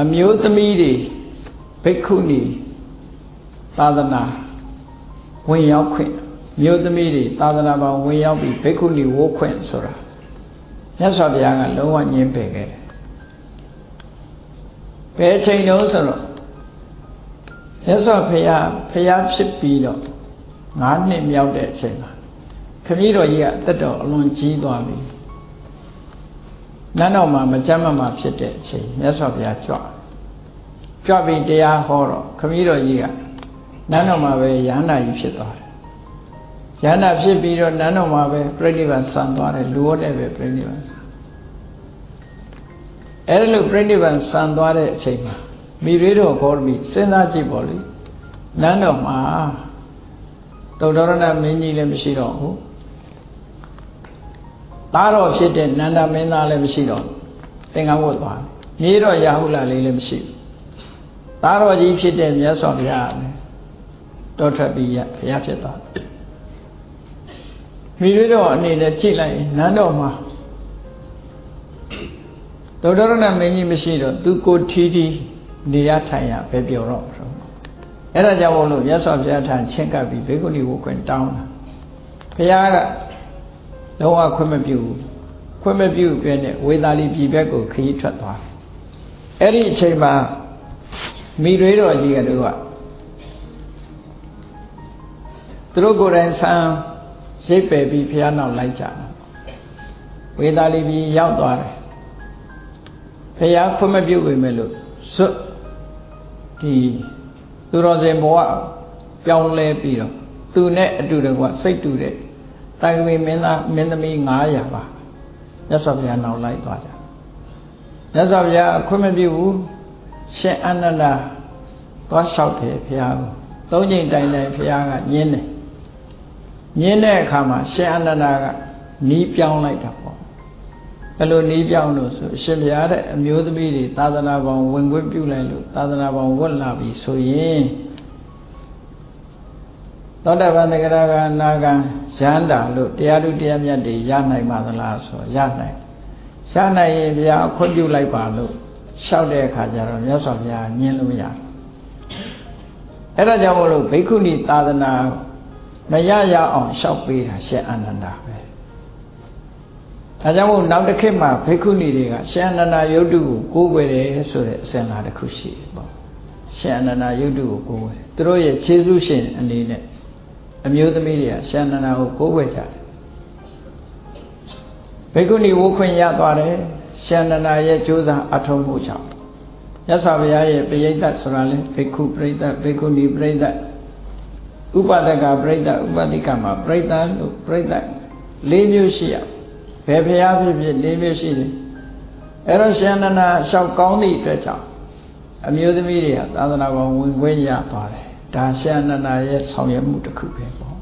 အမျိုးသမီးတွေဘိက္ခုနီသာသနာဝင်ရောက်ခွင့်မျိုးသမီးတွေသာသနာပေါင်းဝင်ရောက်ပြီးဘိက္ခုနီဝိုးခွင့်ဆိုတာမြတ်စွာဘုရားကလုံးဝညှင်းပယ်ခဲ့တယ်ဘယ်အချိန်တုန်းဆိုတော့မြတ်စွာဘုရားဘုရားဖြစ်ပြီးတော့9နှစ်မြောက်တဲ့အချိန်မှာခမည်းတော်ကြီးကအသက်တော်အလွန်ကြီးသွားပြီ နန်းတော်မှာမကြမ်းမမာဖြစ်တဲ့အချိန်မြတ်စွာဘုရားကြွကြွပြီးတရားဟောတော့ခမည်းတော်ကြီးကနန်းတော်မှာပဲရဟန္တာကြီးဖြစ်သွားတယ်ရဟန္တာဖြစ်ပြီးတော့နန်းတော်မှာပဲပြိဋိဘံဆံသွားတယ်လူဟောတဲ့ပဲပြိဋိဘံဆံအဲ့ဒါလို့ပြိဋိဘံဆံသွားတဲ့အချိန်မှာမိရေတော်ခေါ်ပြီးစဉ်းစားကြည့်ပေါ့လေနန်းတော်မှာတုတ်တော်ရဏမင်းကြီးလည်းမရှိတော့ဘူး သားတော်ဖြစ်တဲ့နန္ဒမင်းသားလည်းမရှိတော့သင်္ကန်းဝတ်သွားမြေတော်ရာဟုလလေးလည်းမရှိဘူးသားတော်ကြီးဖြစ်တဲ့မြတ်စွာဘုရားလည်းတောထွက်ပြီးရဘုရားဖြစ်သွားတယ်မိတွေတော်အနေနဲ့ကြည့်လိုက်နန်းတော်မှာဒေါက်တာရဏမင်းကြီးမရှိတော့သူကိုထီးထီးနေရထိုင်ရပဲပြောတော့ဆိုအဲ့ဒါကြောင့်မို့လို့မြတ်စွာဘုရားထံချင်းကပ်ပြီးဘေကုဏီဝခွင့်တောင်းတာဘုရားက လုံးဝခွင့်မပြုဘူးခွင့်မပြုပြတဲ့ဝေသာလီပြည်ဘက်ကိုခရီးထွက်သွားအဲ့ဒီအချိန်မှာမိတွေတော်ကြီးကတို့ကသူတို့ကိုယ်တိုင်ဆံရိပ်ပယ်ပြီးဘုရားနောက်လိုက်ကြတယ်ဝေသာလီပြည်ရောက်သွားတယ်ဘုရားခွင့်မပြုပေမဲ့လို့ဇွတ်ဒီသူတော်စင်ဘဝပြောင်းလဲပြီးတော့သူနဲ့အတူတကွစိတ်တူတဲ့ တိုင်ဝေမင်းသားမင်းသမီး900ပါမြတ်စွာဘုရားနောက်လိုက်သွားကြမြတ်စွာဘုရားခွင့်မပြုဘူးရှင်အနန္ဒာသွားလျှောက်တယ်ဘုရားကိုသုံးချိန်တိုင်တိုင်ဘုရားကညင်းတယ်ညင်းတဲ့အခါမှာရှင်အနန္ဒာကနီးပြောင်းလိုက်တာပေါ့အဲ့လိုနီးပြောင်းလို့ဆိုအရှင်ဘုရားတဲ့အမျိုးသမီးတွေသာသနာပေါင်းဝင်ခွင့်ပြုလိုက်လို့သာသနာပေါင်းဝတ်လာပြီဆိုရင် သောတပန်တဂရကနာကရဟန္တာလို့တရားသူတရားမြတ်တွေရနိုင်ပါသလားဆိုရနိုင်ရနိုင်ရင်ဘုရားခွင့်ပြုလိုက်ပါလို့လျှောက်တဲ့အခါကျတော့မြတ်စွာဘုရားညင်းလို့မရအဲ့ဒါကြောင့်မို့လို့ဘိက္ခုနီသာသနာမရရအောင်လျှောက်ပေးတာရှင်အာနန္ဒာပဲဒါကြောင့်မို့နောက်တစ်ခေတ်မှာဘိက္ခုနီတွေကရှင်အနန္ဒာယုတ်တုကိုကိုးကွယ်တယ်ဆိုတဲ့အစဉ်လာတစ်ခုရှိတယ်ပေါ့ရှင်အနန္ဒာယုတ်တုကိုကိုးကွယ်သူတို့ရဲ့ခြေဆုရှင်အနေနဲ့ အမျိုးသမီးတွေကရှင်အနန္ဒာကိုကိုးကွယ်ကြတယ်ဘိက္ခုနီဝုခွင့်ရသွားတယ်ရှင်အနန္ဒာရဲ့ကြိုးစားအထောက်မှုကြောင့်မြတ်စွာဘုရားရဲ့ပိဋကတ်ဆိုတာလဲဘိက္ခုပရိသတ်ဘိက္ခုနီပရိသတ်ဥပဒကပရိသတ်ဥပတိကမှာပရိသတ်လို့ပရိသတ်၄မျိုးရှိရဘယ်ဘုရားဖြစ်ဖြစ်၄မျိုးရှိတယ်အဲ့တော့ရှင်အနန္ဒာလျှောက်ကောင်းသည့်အတွက်ကြောင့်အမျိုးသမီးတွေကသာသနာပေါ်ဝင်ခွင့်ရသွားတယ် ဒါရှင်အနန္ဒာရဲ့ဆောင်ရွက်မှုတစ်ခုပဲပေါ့